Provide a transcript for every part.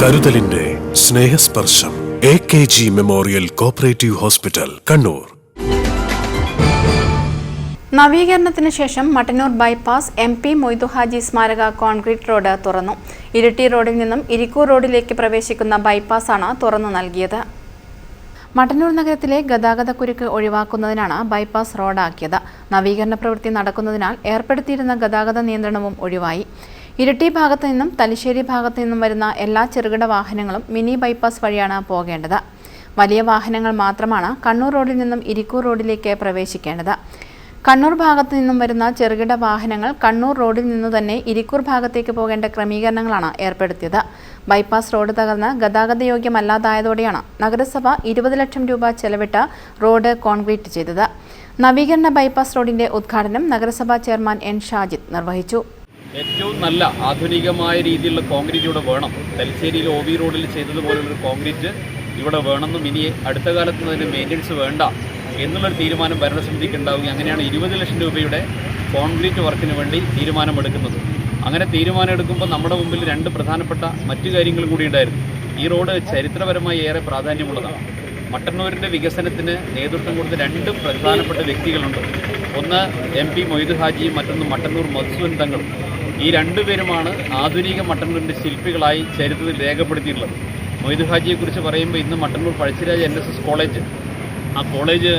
കരുതലിന്റെ Snehasparsham A K G memorial cooperative hospital Kannur. നവീകരണത്തിന് ശേഷം Mattannur bypass M P Moidu Haji സ്മാരക concrete road തുറന്നു. ഇരിട്ടി റോഡിൽ നിന്നും ഇരിക്കൂർ റോഡിലേക്ക് പ്രവേശിക്കുന്ന ബൈപ്പാസാണ് തുറന്നു നൽകിയത്. മട്ടന്നൂർ നഗരത്തിലെ ഗതാഗതക്കുരുക്ക് ഒഴിവാക്കുന്നതിനാണ് ബൈപ്പാസ് റോഡാക്കിയത്. നവീകരണ പ്രവൃത്തി നടക്കുന്നതിനാൽ ഏർപ്പെടുത്തിയിരുന്ന ഗതാഗത നിയന്ത്രണവും ഒഴിവായി. ഇരിട്ടി ഭാഗത്തു നിന്നും തലശ്ശേരി ഭാഗത്തു നിന്നും വരുന്ന എല്ലാ ചെറുകിട വാഹനങ്ങളും മിനി ബൈപ്പാസ് വഴിയാണ് പോകേണ്ടത്. വലിയ വാഹനങ്ങൾ മാത്രമാണ് കണ്ണൂർ റോഡിൽ നിന്നും ഇരിക്കൂർ റോഡിലേക്ക് പ്രവേശിക്കേണ്ടത്. കണ്ണൂർ ഭാഗത്തു നിന്നും വരുന്ന ചെറുകിട വാഹനങ്ങൾ കണ്ണൂർ റോഡിൽ നിന്നു തന്നെ ഇരിക്കൂർ ഭാഗത്തേക്ക് പോകേണ്ട ക്രമീകരണങ്ങളാണ് ഏർപ്പെടുത്തിയത്. ബൈപ്പാസ് റോഡ് തകർന്ന് ഗതാഗതയോഗ്യമല്ലാതായതോടെയാണ് നഗരസഭ ഇരുപത് ലക്ഷം രൂപ ചെലവിട്ട് റോഡ് കോൺക്രീറ്റ് ചെയ്തത്. നവീകരണ ബൈപ്പാസ് റോഡിന്റെ ഉദ്ഘാടനം നഗരസഭാ ചെയർമാൻ എൻ ഷാജിദ് നിർവഹിച്ചു. ഏറ്റവും നല്ല ആധുനികമായ രീതിയിലുള്ള കോൺക്രീറ്റ് ഇവിടെ വേണം. തലശ്ശേരിയിൽ ഒ വി റോഡിൽ ചെയ്തതുപോലുള്ളൊരു കോൺക്രീറ്റ് ഇവിടെ വേണമെന്നും ഇനി അടുത്ത കാലത്ത് അതിന് മെയിന്റനൻസ് വേണ്ട എന്നുള്ളൊരു തീരുമാനം ഭരണസമിതിക്ക് ഉണ്ടാവുകയും അങ്ങനെയാണ് ഇരുപത് ലക്ഷം രൂപയുടെ കോൺക്രീറ്റ് വർക്കിന് വേണ്ടി തീരുമാനമെടുക്കുന്നത്. അങ്ങനെ തീരുമാനമെടുക്കുമ്പോൾ നമ്മുടെ മുമ്പിൽ രണ്ട് പ്രധാനപ്പെട്ട മറ്റു കാര്യങ്ങളും കൂടി ഉണ്ടായിരുന്നു. ഈ റോഡ് ചരിത്രപരമായി ഏറെ പ്രാധാന്യമുള്ളതാണ്. മട്ടന്നൂരിന്റെ വികസനത്തിന് നേതൃത്വം കൊടുത്ത രണ്ട് പ്രധാനപ്പെട്ട വ്യക്തികളുണ്ട്. ഒന്ന് എം പി മൊയ്ത് ഹാജിയും മറ്റൊന്ന് മട്ടന്നൂർ മധുസൂൻ തങ്ങളും. ഈ രണ്ടുപേരുമാണ് ആധുനിക മട്ടന്നൂരിന്റെ ശില്പികളായി ചരിത്രത്തിൽ രേഖപ്പെടുത്തിയിട്ടുള്ളത്. മൊയ്തു ഹാജിയെക്കുറിച്ച് പറയുമ്പോൾ ഇന്ന് Mattannur Pazhassiraja N S S college. ആ കോളേജ്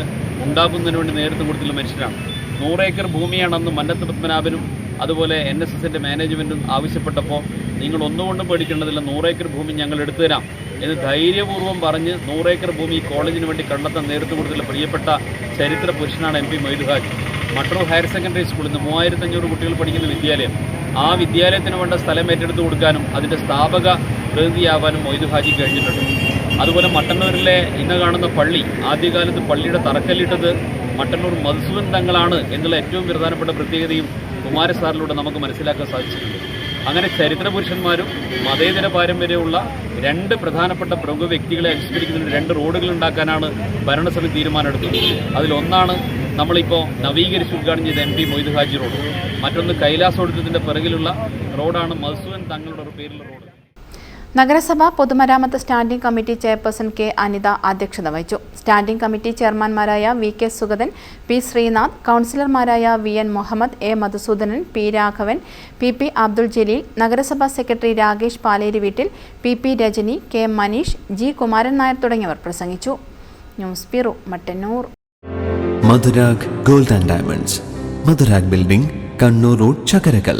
ഉണ്ടാക്കുന്നതിന് വേണ്ടി നേതൃത്വം കൊടുത്തിട്ടുള്ള മനുഷ്യരാണ്. നൂറേക്കർ ഭൂമിയാണെന്ന് മന്നത്ത് പത്മനാഭനും അതുപോലെ എൻ എസ് എസിന്റെ മാനേജ്മെന്റും ആവശ്യപ്പെട്ടപ്പോൾ നിങ്ങൾ ഒന്നുകൊണ്ടും പേടിക്കേണ്ടതില്ല നൂറേക്കർ ഭൂമി ഞങ്ങൾ എടുത്തു തരാം എന്ന് ധൈര്യപൂർവം പറഞ്ഞ് നൂറേക്കർ ഭൂമി കോളേജിന് വേണ്ടി കണ്ടെത്താൻ നേതൃത്വം കൊടുത്തിട്ടുള്ള പ്രിയപ്പെട്ട ചരിത്ര പുരുഷനാണ് M P Moidu Haj. Mattannur higher secondary സ്കൂളിൽ നിന്ന് മൂവായിരത്തഞ്ഞൂറ് കുട്ടികൾ പഠിക്കുന്ന വിദ്യാലയം. ആ വിദ്യാലയത്തിന് വേണ്ട സ്ഥലം ഏറ്റെടുത്ത് കൊടുക്കാനും അതിന്റെ സ്ഥാപക പ്രതിനിധിയാവാനും മൊയ്തു ഹാജി കഴിഞ്ഞിട്ടുണ്ട്. അതുപോലെ മട്ടന്നൂരിലെ ഇന്ന് കാണുന്ന പള്ളി ആദ്യകാലത്ത് പള്ളിയുടെ തറക്കല്ലിട്ടത് മട്ടന്നൂർ മധുസൂദൻ തങ്ങളാണ് എന്നുള്ള ഏറ്റവും പ്രധാനപ്പെട്ട പ്രത്യേകതയും കുമാരസാറിലൂടെ നമുക്ക് മനസ്സിലാക്കാൻ സാധിച്ചിട്ടുണ്ട്. അങ്ങനെ ചരിത്ര പുരുഷന്മാരും മതേതര പാരമ്പര്യമുള്ള രണ്ട് പ്രധാനപ്പെട്ട പ്രമുഖ വ്യക്തികളെ അനുസ്മരിക്കുന്നതിന് രണ്ട് റോഡുകൾ ഉണ്ടാക്കാനാണ് ഭരണസമിതി തീരുമാനമെടുത്തത്. അതിലൊന്നാണ് നമ്മളിപ്പോൾ നവീകരിച്ച് ഉദ്ഘാടനം ചെയ്ത M P Moidu Haji road. മറ്റൊന്ന് കൈലാസോടിത്തത്തിന്റെ പിറകിലുള്ള റോഡാണ് മത്സുവൻ തങ്ങളുടെ ഒരു പേരിലുള്ള റോഡ്. നഗരസഭ പൊതുമരാമത്ത് standing committee chairperson K Anitha അധ്യക്ഷത വഹിച്ചു. Standing committee ചെയർമാൻമാരായ V K Sugathan P Sreenath കൗൺസിലർമാരായ V N Muhammad A Madhusudanan P Raghavan P P Abdul Jaleel നഗരസഭാ സെക്രട്ടറി രാകേഷ് പാലേരി വീട്ടിൽ P P Rajani K Maneesh G Kumaran Nair തുടങ്ങിയവർ പ്രസംഗിച്ചു. News bureau Mattannur. Madhurag gold and diamonds. Madhurag building Kannur road Chakkarakkal.